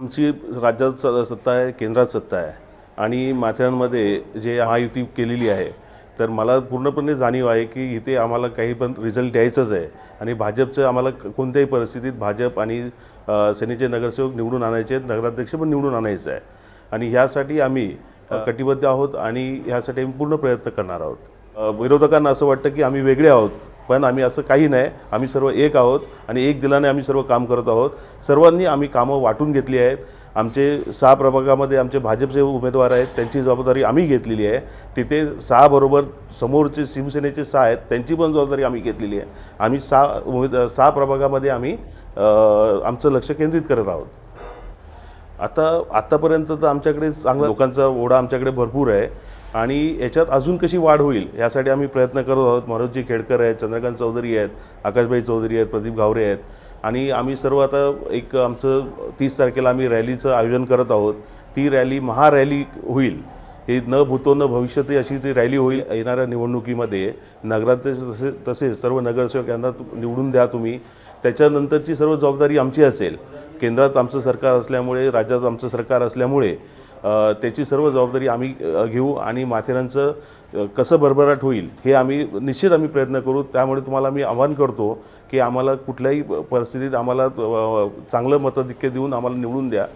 आमची राज्यात स- सत्ता आहे केंद्रात सत्ता आहे. आणि माथेरानमध्ये जे महायुती केलेली आहे तर मला पूर्णपणे जाणीव आहे की इथे आम्हाला काही पण रिझल्ट द्यायचंच आहे. आणि भाजपचं आम्हाला कोणत्याही परिस्थितीत भाजप आणि सेनेचे नगरसेवक निवडून आणायचे आहेत नगराध्यक्ष पण निवडून आणायचं आहे. आणि ह्यासाठी आम्ही कटिबद्ध आहोत आणि ह्यासाठी आम्ही पूर्ण प्रयत्न करणार आहोत. विरोधकांना असं वाटतं की आम्ही वेगळे आहोत. पण आम्ही असं काही नाही. आम्ही सर्व एक आहोत आणि एक दिलाने आम्ही सर्व काम करत आहोत. सर्वांनी आम्ही कामं वाटून घेतली आहेत. आमचे सहा प्रभागामध्ये आमचे भाजपचे उमेदवार आहेत त्यांची जबाबदारी आम्ही घेतलेली आहे. तिथे सहा बरोबर समोरचे शिवसेनेचे सहा आहेत त्यांची पण जबाबदारी आम्ही घेतलेली आहे. आम्ही सहा उमेद सहा प्रभागामध्ये आम्ही आमचं लक्ष केंद्रित करत आहोत. आता आत्तापर्यंत तर आमच्याकडे चांगला लोकांचा ओढा आमच्याकडे भरपूर आहे. आणि याच्यात अजून कशी वाढ होईल यासाठी आम्ही प्रयत्न करत आहोत. मनोजजी खेडकर आहेत चंद्रकांत चौधरी आहेत आकाशभाई चौधरी आहेत प्रदीप गावरे आहेत. आणि आम्ही सर्व आता एक आमचं तीस तारखेला आम्ही रॅलीचं आयोजन करत आहोत. ती रॅली महारॅली होईल. हे न भूतो न भविष्यती अशी ती रॅली होईल येणाऱ्या निवडणुकीमध्ये. नगराध्यक्ष तसे तसेच सर्व नगरसेवक यांना निवडून द्या तुम्ही. त्याच्यानंतरची सर्व जबाबदारी आमची असेल. केंद्रात आमचं सरकार असल्यामुळे राज्यात आमचं सरकार असल्यामुळे त्याची सर्व जबाबदारी आम्ही घेऊ आणि माथेरानचं कसं भरभराट होईल हे आम्ही निश्चित आम्ही प्रयत्न करू. त्यामुळे तुम्हाला मी आवाहन करतो की आम्हाला कुठल्याही परिस्थितीत आम्हाला चांगलं मताधिक्य देऊन आम्हाला निवडून द्या.